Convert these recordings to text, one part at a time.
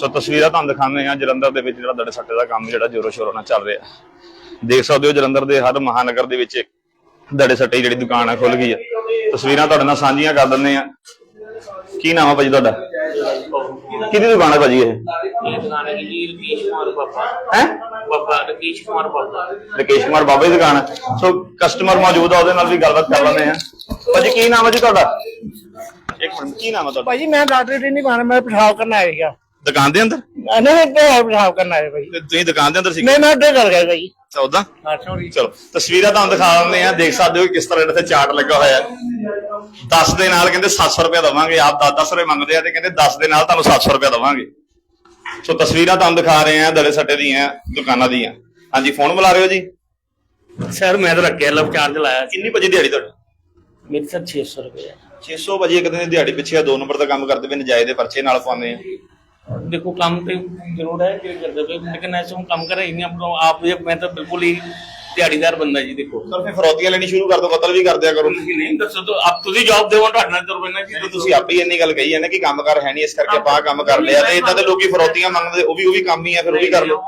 ਸੋ ਤਸਵੀਰਾਂ ਤੁਹਾਨੂੰ ਦਿਖਾਉਂਦੇ ਆ ਜਲੰਧਰ ਦੇ ਵਿੱਚ ਜਿਹੜਾ ਦੜੇ ਸੱਟੇ ਦਾ ਕੰਮ ਜਿਹੜਾ ਜ਼ੋਰੋ ਸ਼ੋਰੋ ਨਾਲ ਚੱਲ ਰਿਹਾ। ਦੇਖ ਸਕਦੇ ਹੋ ਜਲੰਧਰ ਦੇ ਹਰ ਮਹਾਨਗਰ ਦੇ ਵਿੱਚ ਦੜੇ ਸੱਟੇ ਜਿਹੜੀ ਦੁਕਾਨ ਆ ਖੁੱਲ ਗਈ ਆ। ਤਸਵੀਰਾਂ ਤੁਹਾਡੇ ਨਾਲ ਸਾਂਝੀਆਂ ਕਰ ਦਿੰਦੇ ਆ ਕੀ ਨਾਮ ਆ ਭਾਜੀ ਤੁਹਾਡਾ? ਕਿਹਦੀ ਦੁਕਾਨ ਹੈ ਭਾਜੀ ਇਹ? ਇਹ ਦੁਕਾਨ ਹੈ ਜੀ ਰਕੇਸ਼ ਕੁਮਾਰ ਬਾਬਾ। ਹੈ? ਬਾਬਾ ਰਕੇਸ਼ ਕੁਮਾਰ ਬਾਬਾ। ਰਕੇਸ਼ ਕੁਮਾਰ ਬਾਬਾ ਦੀ ਦੁਕਾਨ ਹੈ ਸੋ ਕਸਟਮਰ ਮੌਜੂਦ ਆ ਉਹਦੇ ਨਾਲ ਵੀ ਗੱਲਬਾਤ ਕਰ ਲੈਂਦੇ ਆ ਭਾਜੀ ਕੀ ਨਾਮ ਹੈ ਜੀ ਤੁਹਾਡਾ? ਇੱਕ ਮਿੰਟ। ਕੀ ਨਾਮ ਹੈ ਤੁਹਾਡਾ? ਭਾਜੀ ਮੈਂ ਡਾਕਟਰ ਨਹੀਂ ਬਾਣਾ ਮੈਂ ਪਿਸ਼ਾਬ ਕਰਨ ਆਇਆ ਸੀਗਾ। ਦੁਕਾਨ ਦੇ ਅੰਦਰ? ਨਹੀਂ ਨਹੀਂ ਤੇ ਪਿਸ਼ਾਬ ਕਰਨ ਆਇਆ ਭਾਈ। ਤੇ ਤੁਸੀਂ ਦੁਕਾਨ ਦੇ ਅੰਦਰ ਸੀ ਨਹੀਂ ਮੈਂ ਅੱਡੇ ਕਰ ਗਿਆ ਭਾਈ। ਹਾਂ ਸੌਰੀ ਚਲੋ ਤਸਵੀਰਾਂ ਤੁਹਾਨੂੰ ਦਿਖਾ ਦਿੰਦੇ ਆ ਦੇਖ ਸਕਦੇ ਹੋ ਕਿ ਕਿਸ ਤਰ੍ਹਾਂ ਇੱਥੇ ਚਾਰਟ ਲੱਗਾ ਹੋਇਆ ਹੈ। 10 ਦੇ ਨਾਲ ਕਹਿੰਦੇ 700 ਰੁਪਏ ਦਵਾਂਗੇ ਆਪ 10-10 ਰੁਪਏ ਮੰਗਦੇ ਆ ਤੇ ਕਹਿੰਦੇ 10 ਦੇ ਨਾਲ ਤੁਹਾਨੂੰ 700 ਰੁਪਏ ਦਵਾਂਗੇ। ਸੋ ਤਸਵੀਰਾਂ ਤੁਹਾਨੂੰ ਦਿਖਾ ਰਹੇ ਆ ਦੜੇ ਸੱਟੇ ਦੀਆਂ ਦੁਕਾਨਾਂ ਦੀਆਂ। ਹਾਂਜੀ ਫੋਨ ਬੁਲਾ ਰਹੇ ਹੋ ਜੀ? ਸਰ ਮੈਂ ਤਾਂ ਰੱਖਿਆ ਲਵ ਚਾਰਜ ਲਾਇਆ ਕਿੰਨੀ ਵਜੇ ਦਿਹਾੜੀ ਤੁਹਾਡੀ? ਮੇਰੀ ਸਰ 600 ਰੁਪਏ। ਹੈ 600 ਵਜੇ ਇੱਕ ਦਿਨ ਦੀ ਦਿਹਾੜੀ ਪਿੱਛੇ ਆ ਦੋ ਨੰਬਰ ਦਾ ਕੰਮ ਕਰਦੇ ਵੀ ਨਜਾਇਜ਼ ਦੇ ਪਰਚੇ ਨਾਲ ਪਾਉਂਦੇ ਆ। देखो काम तो जरूर है कि करते पे लेकिन ऐसे हम काम कर रहे हैं हम आप ये मैं तो बिल्कुल ही ਦਿਹਾੜੀਦਾਰ ਬੰਦਾ ਜੀ ਦੇਖੋ ਸਰ ਫਿਰ ਫਰੌਤੀਆਂ ਲੈਣੀ ਸ਼ੁਰੂ ਕਰ ਦੋ ਕਤਲ ਵੀ ਕਰ ਦਿਆ ਕਰੋ ਤੁਸੀਂ ਨਹੀਂ ਦੱਸੋ ਤਾਂ ਆਪ ਤੁਸੀਂ ਜੌਬ ਦੇਵੋ ਤੁਹਾਡੇ ਨਾਲ ਤੁਰ ਪੈਣਾ ਤੇ ਜੀ ਤੁਸੀਂ ਆਪੇ ਹੀ ਇੰਨੀ ਗੱਲ ਕਹੀ ਹੈ ਨਾ ਕਿ ਕੰਮ ਕਰ ਹੈ ਨਹੀਂ ਇਸ ਕਰਕੇ ਆਪਾਂ ਆਹ ਕੰਮ ਕਰ ਲਿਆ ਤੇ ਇਦਾਂ ਦੇ ਲੋਕੀ ਫਰੌਤੀਆਂ ਮੰਗਦੇ ਉਹ ਵੀ ਉਹ ਵੀ ਕੰਮ ਹੀ ਆ ਫਿਰ ਉਹ ਵੀ ਕਰ ਲਓ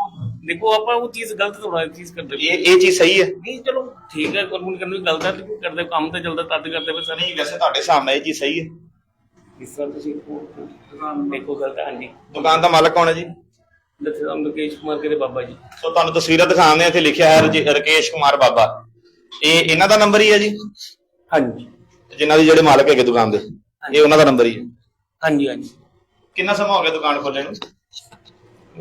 ਦੇਖੋ ਆਪਾਂ ਉਹ ਚੀਜ਼ ਗਲਤ ਥੋੜਾ ਚੀਜ਼ ਕਰਦੇ ਪਏ। ਇਹ ਇਹ ਚੀਜ਼ ਸਹੀ ਹੈ ਨਹੀਂ ਚਲੋ ਠੀਕ ਹੈ ਕਾਨੂੰਨ ਕਰਨੀ ਗਲਤ ਹੈ ਲੇਕਿਨ ਕਰਦੇ ਕੰਮ ਤੇ ਚੱਲਦਾ ਤਦ ਕਰਦੇ ਪਏ ਸਰ ਨਹੀਂ ਵੈਸੇ ਤੁਹਾਡੇ ਸਾਹਮਣੇ ਇਹ ਚੀਜ਼ ਸਹੀ ਹੈ ਇਸ ਤਰ੍ਹਾਂ ਤੁਸੀਂ ਦੇਖੋ ਗਲਤ ਹੈ ਹਾਂਜੀ। ਦੁਕਾਨ ਦਾ ਮਾਲਕ ਕੌਣ ਹੈ ਜੀ? ਦੱਸੋ ਹਮ ਲੋਕੇਸ਼ ਕੁਮਾਰ ਕੇ ਬਾਬਾ ਜੀ? ਸੋ ਤੁਹਾਨੂੰ ਤਸਵੀਰਾਂ ਦਿਖਾਉਂਦੇ ਆ ਇੱਥੇ ਲਿਖਿਆ ਹੈ ਰਜੇ- ਰਕੇਸ਼ ਕੁਮਾਰ ਬਾਬਾ। ਇਹ ਇਹਨਾਂ ਦਾ ਨੰਬਰ ਹੀ ਹੈ ਜੀ? ਹਾਂਜੀ। ਜਿਨ੍ਹਾਂ ਦੇ ਜਿਹੜੇ ਮਾਲਕ ਹੈਗੇ ਦੁਕਾਨ ਦੇ ਇਹ ਉਹਨਾਂ ਦਾ ਨੰਬਰ ਹੀ ਹੈ। ਹਾਂਜੀ ਹਾਂਜੀ। ਕਿੰਨਾ ਸਮਾਂ ਹੋ ਗਿਆ ਦੁਕਾਨ ਖੋਲ੍ਹੇ ਨੂੰ?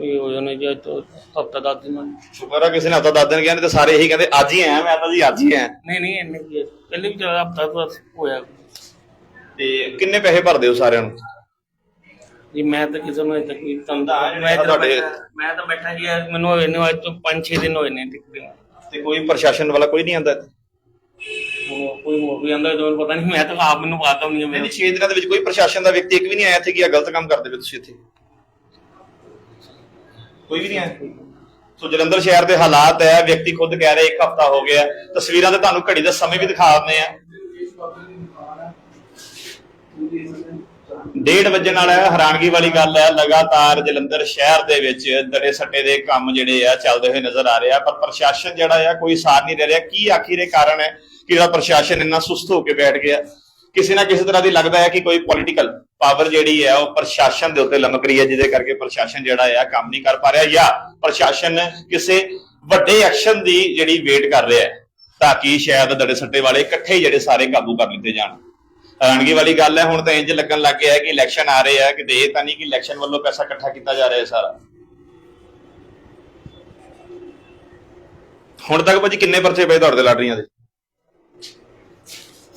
ਇਹ ਹੋ ਜਾਣੇ ਜੇ ਤੋਂ ਹਫਤਾ ਦਸ ਦਿਨ ਹੋਣੇ। ਸ਼ੁਕਰ ਆ ਕਿਸੇ ਨੇ ਹਫਤਾ ਦੱਸ ਦਿਨ ਗਿਆ ਨਹੀਂ ਤੇ ਸਾਰੇ ਇਹੀ ਕਹਿੰਦੇ ਅੱਜ ਹੀ ਆਇਆ ਮੈਂ ਤਾਂ ਜੀ ਅੱਜ ਹੀ ਆਇਆ। ਨਹੀਂ ਨਹੀਂ ਇੰਨੇ ਕੀ ਹੈ। ਪਹਿਲੇ ਵੀ ਚਲਾ ਹਫਤਾ ਤੋਂ ਹੋਇਆ। ਤੇ ਕਿੰਨੇ ਪੈਸੇ ਭਰਦੇ ਹੋ ਸਾਰਿਆਂ ਨੂੰ? ਜੀ ਮੈਂ ਤਾਂ ਕਿਸੇ ਨੂੰ ਅਜੇ ਤੱਕ ਨਹੀਂ ਤੁਹਾਨੂੰ ਤਾਂ ਮੈਂ ਤਾਂ ਤੁਹਾਡੇ- ਬੈਠਾ- ਮੈਂ ਤਾਂ ਬੈਠਾ ਜੀ ਅੱਜ ਮੈਨੂੰ ਹੋਏ ਨੇ ਅੱਜ ਤੋਂ 5-6 ਦਿਨ ਹੋਏ ਨੇ ਤਕਰੀਬਨ ਤੇ ਕੋਈ ਪ੍ਰਸ਼ਾਸਨ ਵਾਲਾ ਕੋਈ ਨਹੀਂ ਆਂਦਾ ਇੱਥੇ ਹੁਣ ਕੋਈ ਹੋਰ ਵੀ ਆਂਦਾ ਤੁਹਾਨੂੰ ਪਤਾ ਨਹੀਂ ਮੈਂ ਤਾਂ ਆਪ ਮੈਨੂੰ ਪਤਾ ਨਹੀਂ ਹੈ ਨਹੀਂ ਮੈਨੂੰ 6 ਦਿਨਾਂ ਦੇ ਵਿੱਚ ਕੋਈ ਪ੍ਰਸ਼ਾਸਨ ਦਾ ਵਿਅਕਤੀ ਇੱਕ ਵੀ ਨਹੀਂ ਆਇਆ ਇੱਥੇ ਕਿ ਆ ਗਲਤ ਕੰਮ ਕਰਦੇ ਪਏ ਤੁਸੀਂ ਇੱਥੇ? ਕੋਈ ਵੀ ਨਹੀਂ ਆਇਆ? ਸੋ ਜਲੰਧਰ ਸ਼ਹਿਰ ਦੇ ਹਾਲਾਤ ਹੈ ਵਿਅਕਤੀ ਖੁਦ ਕਹਿ ਰਿਹਾ ਇੱਕ ਹਫਤਾ ਹੋ ਗਿਆ। ਤਸਵੀਰਾਂ ਤੇ ਤੁਹਾਨੂੰ ਘੜੀ ਦਾ ਸਮੇਂ ਵੀ ਦਿਖਾ ਦਿੰਦੇ ਆ। ਡੇਢ ਵਜੇ ਨਾਲ ਹੈਰਾਨਗੀ ਵਾਲੀ ਗੱਲ ਹੈ, ਲਗਾਤਾਰ ਜਲੰਧਰ ਸ਼ਹਿਰ ਦੇ ਵਿੱਚ ਦੜੇ ਸੱਟੇ ਦੇ ਕੰਮ ਜਿਹੜੇ ਆ ਚੱਲਦੇ ਹੋਏ ਨਜ਼ਰ ਆ ਰਿਹਾ ਪਰ ਪ੍ਰਸ਼ਾਸਨ ਜਿਹੜਾ ਆ ਕੋਈ ਸਾਰ ਨਹੀਂ ਦੇ ਰਿਹਾ। ਕੀ ਆਖਿਰ ਇਹ ਕਾਰਨ ਹੈ ਕਿ ਜਿਹੜਾ ਪ੍ਰਸ਼ਾਸਨ ਇੰਨਾ ਸੁਸਤ ਹੋ ਕੇ ਬੈਠ ਗਿਆ? ਕਿਸੇ ਨਾ ਕਿਸੇ ਤਰ੍ਹਾਂ ਦੀ ਲੱਗਦਾ ਹੈ ਕਿ ਕੋਈ ਪੋਲੀਟੀਕਲ ਪਾਵਰ ਜਿਹੜੀ ਹੈ, ਉਹ ਪ੍ਰਸ਼ਾਸਨ ਦੇ ਉੱਤੇ ਲਮਕ ਰਹੀ ਹੈ, ਜਿਹਦੇ ਕਰਕੇ ਪ੍ਰਸ਼ਾਸਨ ਜਿਹੜਾ ਆ ਕੰਮ ਨਹੀਂ ਕਰ ਪਾ ਰਿਹਾ ਜਾਂ ਪ੍ਰਸ਼ਾਸਨ ਕਿਸੇ ਵੱਡੇ ਐਕਸ਼ਨ ਦੀ ਜਿਹੜੀ ਵੇਟ ਕਰ ਰਿਹਾ ਹੈ। ਤਾਂ ਕਿ ਸ਼ਾਇਦ ਦੜੇ ਸੱਟੇ ਵਾਲੇ ਇਕੱਠੇ ਹੀ ਜਿਹੜੇ ਸਾਰੇ ਕਾਬੂ ਕਰ ਲਿੱਤੇ ਜਾਣ। ਹੈਰਾਨਗੀ ਵਾਲੀ ਗੱਲ ਹੈ, ਹੁਣ ਤਾਂ ਇੰਜ ਲੱਗਣ ਲੱਗ ਗਿਆ ਹੈ ਕਿ ਇਲੈਕਸ਼ਨ ਆ ਰਹੇ ਆ ਕਿ ਇਹ ਤਾਂ ਨਹੀਂ ਕਿ ਇਲੈਕਸ਼ਨ ਵੱਲੋਂ ਪੈਸਾ ਇਕੱਠਾ ਕੀਤਾ ਜਾ ਰਿਹਾ ਹੈ ਸਾਰਾ। ਹੁਣ ਤੱਕ ਭਾਜੀ ਕਿੰਨੇ ਪਰਚੇ ਪਏ ਤੁਹਾਡੇ ਤੇ ਲਾਟਰੀਆਂ ਦੇ?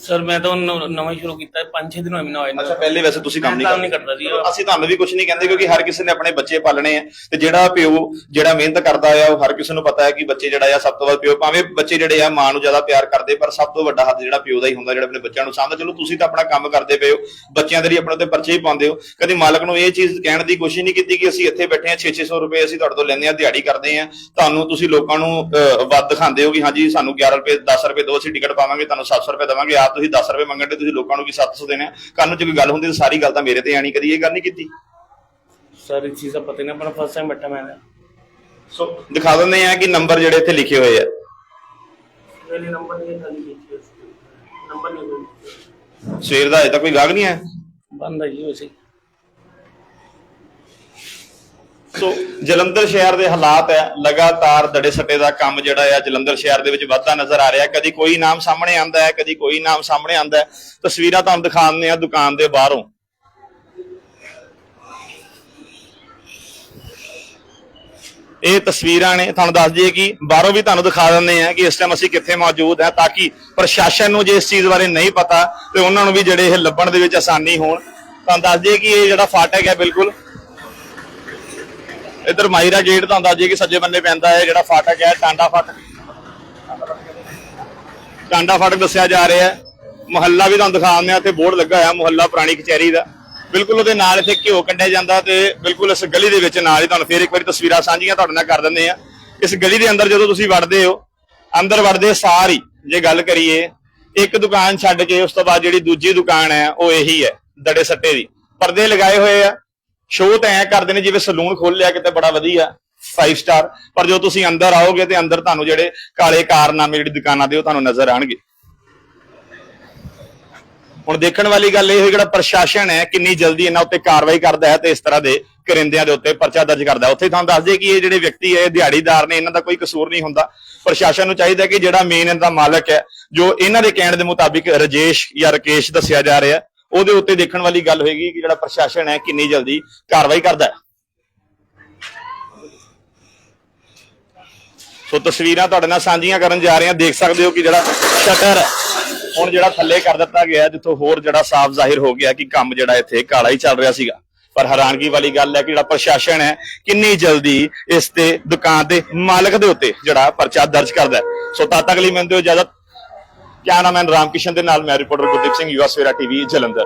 ਸਰ ਮੈਂ ਤਾਂ ਨਵਾਂ ਹੀ ਸ਼ੁਰੂ ਕੀਤਾ 5-6 ਦਿਨ ਹੋਏ ਮੈਨੂੰ ਹੋਏ ਨੇ। ਅੱਛਾ ਪਹਿਲੇ ਵੈਸੇ ਤੁਸੀਂ ਕੰਮ ਮੈਂ ਨਹੀਂ ਕੰਮ ਨਹੀਂ ਕਰਦਾ ਜੀ। ਅਸੀਂ ਤੁਹਾਨੂੰ ਵੀ ਕੁਝ ਨਹੀਂ ਕਹਿੰਦੇ ਕਿਉਂਕਿ ਹਰ ਕਿਸੇ ਨੇ ਆਪਣੇ ਬੱਚੇ ਪਾਲਣੇ ਆ ਤੇ ਜਿਹੜਾ ਪਿਓ ਜਿਹੜਾ ਮਿਹਨਤ ਕਰਦਾ ਆ ਉਹ ਹਰ ਕਿਸੇ ਨੂੰ ਪਤਾ ਹੈ ਕਿ ਬੱਚੇ ਜਿਹੜਾ ਆ ਸਭ ਤੋਂ ਵੱਧ ਪਿਓ ਭਾਵੇਂ ਬੱਚੇ ਜਿਹੜੇ ਆ ਮਾਂ ਨੂੰ ਜ਼ਿਆਦਾ ਪਿਆਰ ਕਰਦੇ ਪਰ ਸਭ ਤੋਂ ਵੱਡਾ ਹੱਥ ਜਿਹੜਾ ਪਿਓ ਦਾ ਹੀ ਹੁੰਦਾ ਜਿਹੜਾ ਆਪਣੇ ਬੱਚਿਆਂ ਨੂੰ ਸਾਂਭਦਾ। ਚਲੋ ਤੁਸੀਂ ਤਾਂ ਆਪਣਾ ਕੰਮ ਕਰਦੇ ਪਏ ਹੋ ਬੱਚਿਆਂ ਦੇ ਲਈ ਆਪਣੇ ਉੱਤੇ ਪਰਚੇ ਹੀ ਪਾਉਂਦੇ ਹੋ। ਕਦੀ ਮਾਲਕ ਨੂੰ ਇਹ ਚੀਜ਼ ਕਹਿਣ ਦੀ ਕੋਸ਼ਿਸ਼ ਨਹੀਂ ਕੀਤੀ ਕਿ ਅਸੀਂ ਇੱਥੇ ਬੈਠੇ ਆ 6-600 ਰੁਪਏ ਅਸੀਂ ਤੁਹਾਡੇ ਤੋਂ ਲੈਂਦੇ ਆ ਦਿਹਾੜੀ ਕਰਦੇ ਆ। ਤੁਹਾਨੂੰ ਤੁਸੀਂ ਲੋਕਾਂ ਨੂੰ ਅਹ, ਵੱਧ ਦਿਖਾਉਂਦੇ ਹੋ ਕਿ ਹਾਂਜੀ ਸਾਨੂੰ 11 ਰੁਪਏ 10 ਰੁਪਏ ਦੋ ਅਸੀਂ ਟਿਕਟ ਪਾਵਾਂਗੇ ਤੁਹਾਨੂੰ 700 ਰੁਪਏ ਦੇਵਾਂਗੇ ਆਪ ਤੁਸੀਂ 10 ਰੁਪਏ ਮੰਗਣ ਦੇ ਤੁਸੀਂ ਲੋਕਾਂ ਨੂੰ ਕੀ 700 ਦੇਣੇ ਆ? ਕੱਲ ਨੂੰ ਜੇ ਕੋਈ ਗੱਲ ਹੁੰਦੀ ਤਾਂ ਸਾਰੀ ਗੱਲ ਤਾਂ ਮੇਰੇ ਤੇ ਆਣੀ ਕਦੀ ਇਹ ਗੱਲ ਨਹੀਂ ਕੀਤੀ? ਸਰ ਇਸ ਚੀਜ਼ ਪਤਾ ਨਹੀਂ ਆਪਣਾ ਫਸਟ ਟਾਈਮ ਬੈਠਾ ਮੈਂ ਸੋ ਦਿਖਾ ਦਿੰਦੇ ਆ ਕਿ ਨੰਬਰ ਜਿਹੜੇ ਇੱਥੇ ਲਿਖੇ ਹੋਏ ਆ। ਪਹਿਲੇ ਨੰਬਰ ਨਹੀਂ ਖਾਲੀ ਕੀਤੀ ਨੰਬਰ ਨਹੀਂ ਸਵੇਰ ਦਾ ਅਜੇ ਤੱਕ ਕੋਈ ਗਾਹਕ ਨਹੀਂ ਆਇਆ? ਬੰਦ ਜੀ ਵੈਸੇ ਸੋ ਜਲੰਧਰ ਸ਼ਹਿਰ ਦੇ ਹਾਲਾਤ ਹੈ, ਲਗਾਤਾਰ ਦੜੇ ਸੱਟੇ ਦਾ ਕੰਮ ਜਿਹੜਾ ਆ ਜਲੰਧਰ ਸ਼ਹਿਰ ਦੇ ਵਿੱਚ ਵੱਧਦਾ ਨਜ਼ਰ ਆ ਰਿਹਾ ਕਦੀ ਕੋਈ ਨਾਮ ਸਾਹਮਣੇ ਆਂਦਾ ਹੈ, ਕਦੀ ਕੋਈ ਨਾਮ ਸਾਹਮਣੇ ਆਂਦਾ ਹੈ। ਤਸਵੀਰਾਂ ਤੁਹਾਨੂੰ ਦਿਖਾ ਆ ਦੁਕਾਨ ਦੇ ਬਾਹਰੋਂ। ਇਹ ਤਸਵੀਰਾਂ ਨੇ, ਤੁਹਾਨੂੰ ਦੱਸ ਦਈਏ ਕਿ ਬਾਹਰੋਂ ਵੀ ਤੁਹਾਨੂੰ ਦਿਖਾ ਦਿੰਦੇ ਆ ਕਿ ਇਸ ਟਾਈਮ ਅਸੀਂ ਕਿੱਥੇ ਮੌਜੂਦ ਹਾਂ ਤਾਂ ਕਿ ਪ੍ਰਸ਼ਾਸਨ ਨੂੰ ਜੇ ਇਸ ਚੀਜ਼ ਬਾਰੇ ਨਹੀਂ ਪਤਾ ਤੇ ਉਹਨਾਂ ਨੂੰ ਵੀ ਜਿਹੜੇ ਇਹ ਲੱਭਣ ਦੇ ਵਿੱਚ ਆਸਾਨੀ ਹੋਣ। ਤੁਹਾਨੂੰ ਦੱਸ ਦਈਏ ਕਿ ਇਹ ਜਿਹੜਾ ਫਾਟਕ ਹੈ, ਬਿਲਕੁਲ ਇਧਰ ਮਾਇਰਾ ਗੇਟ ਤੁਹਾਨੂੰ ਦੱਸ ਦਈਏ ਕਿ ਸੱਜੇ ਬੰਨੇ ਪੈਂਦਾ ਹੈ, ਜਿਹੜਾ ਫਾਟਕ ਹੈ, ਟਾਂਡਾ ਫਾਟਕ। ਟਾਂਡਾ ਫਾਟਕ ਦੱਸਿਆ ਜਾ ਰਿਹਾ ਹੈ। ਮੁਹੱਲਾ ਵੀ ਤੁਹਾਨੂੰ ਦਿਖਾਉਂਦੇ ਆ ਇੱਥੇ ਬੋਰਡ ਲੱਗਾ ਹੋਇਆ, ਮੁਹੱਲਾ ਪੁਰਾਣੀ ਕਚਹਿਰੀ ਦਾ। ਬਿਲਕੁਲ ਉਹਦੇ ਨਾਲ ਇੱਥੇ ਘਿਓ ਕੱਢਿਆ ਜਾਂਦਾ ਤੇ ਬਿਲਕੁਲ ਇਸ ਗਲੀ ਦੇ ਵਿੱਚ ਨਾਲ ਹੀ ਤੁਹਾਨੂੰ ਫੇਰ ਇੱਕ ਵਾਰੀ ਤਸਵੀਰਾਂ ਸਾਂਝੀਆਂ ਤੁਹਾਡੇ ਨਾਲ ਕਰ ਦਿੰਦੇ ਆ ਇਸ ਗਲੀ ਦੇ ਅੰਦਰ ਜਦੋਂ ਤੁਸੀਂ ਵੜਦੇ ਹੋ, ਅੰਦਰ ਵੜਦੇ ਸਾਰੀ, ਜੇ ਗੱਲ ਕਰੀਏ, ਇੱਕ ਦੁਕਾਨ ਛੱਡ ਕੇ ਉਸ ਤੋਂ ਬਾਅਦ ਜਿਹੜੀ ਦੂਜੀ ਦੁਕਾਨ ਹੈ, ਉਹ ਇਹੀ ਹੈ, ਦੜੇ ਸੱਟੇ ਦੀ। ਪਰਦੇ ਲਗਾਏ ਹੋਏ ਆ ਸ਼ੋਅ ਤਾਂ ਐ ਕਰਦੇ ਨੇ ਜਿਵੇਂ ਸਲੂਨ ਖੋਲ ਲਿਆ ਕਿਤੇ ਬੜਾ ਵਧੀਆ 5 ਸਟਾਰ ਪਰ ਜੋ ਤੁਸੀਂ ਅੰਦਰ ਆਓਗੇ ਤੇ ਅੰਦਰ ਤੁਹਾਨੂੰ ਜਿਹੜੇ ਕਾਲੇ ਕਾਰਨਾਮੇ, ਜਿਹੜੀ ਦੁਕਾਨਾਂ ਦੇ ਉਹ ਤੁਹਾਨੂੰ ਨਜ਼ਰ ਆਣਗੇ ਹੁਣ ਦੇਖਣ ਵਾਲੀ ਗੱਲ ਇਹ ਹੋਈ ਜਿਹੜਾ ਪ੍ਰਸ਼ਾਸਨ ਹੈ, ਕਿੰਨੀ ਜਲਦੀ ਇਹਨਾਂ ਉੱਤੇ ਕਾਰਵਾਈ ਕਰਦਾ ਹੈ ਤੇ ਇਸ ਤਰ੍ਹਾਂ ਦੇ ਕਰਿੰਦਿਆਂ ਦੇ ਉੱਤੇ ਪਰਚਾ ਦਰਜ ਕਰਦਾ ਉੱਥੇ ਤੁਹਾਨੂੰ ਦੱਸ ਦਈਏ ਕਿ ਇਹ ਜਿਹੜੇ ਵਿਅਕਤੀ ਹੈ, ਇਹ ਦਿਹਾੜੀਦਾਰ ਨੇ, ਇਹਨਾਂ ਦਾ ਕੋਈ ਕਸੂਰ ਨਹੀਂ ਹੁੰਦਾ। ਪ੍ਰਸ਼ਾਸਨ ਨੂੰ ਚਾਹੀਦਾ ਕਿ ਜਿਹੜਾ ਮੇਨ ਇਹਨਾਂ ਦਾ ਮਾਲਕ ਹੈ, ਜੋ ਇਹਨਾਂ ਦੇ ਕਹਿਣ ਦੇ ਮੁਤਾਬਿਕ ਰਜੇਸ਼ ਜਾਂ ਰਕੇਸ਼ ਦੱਸਿਆ ਜਾ ਰਿਹਾ ਉਹਦੇ ਉੱਤੇ ਦੇਖਣ ਵਾਲੀ ਗੱਲ ਹੋਏਗੀ ਕਿ ਜਿਹੜਾ ਪ੍ਰਸ਼ਾਸਨ ਹੈ ਕਿੰਨੀ ਜਲਦੀ ਕਾਰਵਾਈ ਕਰਦਾ ਹੈ। ਸੋ ਤਸਵੀਰਾਂ ਤੁਹਾਡੇ ਨਾਲ ਸਾਂਝੀਆਂ ਕਰਨ ਜਾ ਰਹੇ ਹਾਂ। ਦੇਖ ਸਕਦੇ ਹੋ ਕਿ ਜਿਹੜਾ ਸ਼ਟਰ ਹੁਣ ਜਿਹੜਾ ਥੱਲੇ ਕਰ ਦਿੱਤਾ ਗਿਆ ਜਿੱਥੋਂ ਹੋਰ ਜਿਹੜਾ ਸਾਫ਼ ਜ਼ਾਹਿਰ ਹੋ ਗਿਆ ਕਿ ਕੰਮ ਜਿਹੜਾ ਇੱਥੇ ਕਾਲਾ ਹੀ ਚੱਲ ਰਿਹਾ ਸੀਗਾ। ਪਰ ਹੈਰਾਨਗੀ ਵਾਲੀ ਗੱਲ ਹੈ ਕਿ ਜਿਹੜਾ ਪ੍ਰਸ਼ਾਸਨ ਹੈ ਕਿੰਨੀ ਜਲਦੀ ਇਸ ਤੇ ਦੁਕਾਨ ਦੇ ਮਾਲਕ ਦੇ ਉੱਤੇ ਜਿਹੜਾ ਪਰਚਾ ਦਰਜ ਕਰਦਾ ਸੋ ਤਦ ਤੱਕ ਲਈ ਮੈਨੂੰ ਦਿਓ ਇਜਾਜ਼ਤ। ਕਿਆ ਨਾਮ ਹੈ? ਰਾਮਕਿਸ਼ਨ ਦੇ ਨਾਲ ਮੈਂ reporter Gurdeep Singh US Savera TV Jalandhar.